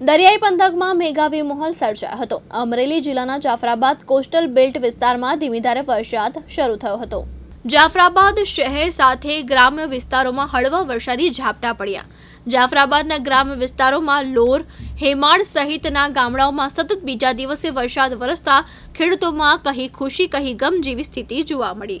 દરિયાઈ પંથકમાં મેઘાવી માહોલ સર્જાયો હતો. અમરેલી જિલ્લાના જાફરાબાદ કોસ્ટલ બેલ્ટ વિસ્તારમાં ધીમીધારે વરસાદ શરૂ થયો હતો. જાફરાબાદ શહેર સાથે ગ્રામ્ય વિસ્તારોમાં હળવા વરસાદી ઝાપટા પડ્યા. જાફરાબાદના ગ્રામ્ય વિસ્તારોમાં લોર હેમાળ સહિતના ગામડાઓમાં સતત બીજા દિવસે વરસાદ વરસતા ખેડૂતોમાં કહી ખુશી, કહી ગમ જેવી સ્થિતિ જોવા મળી.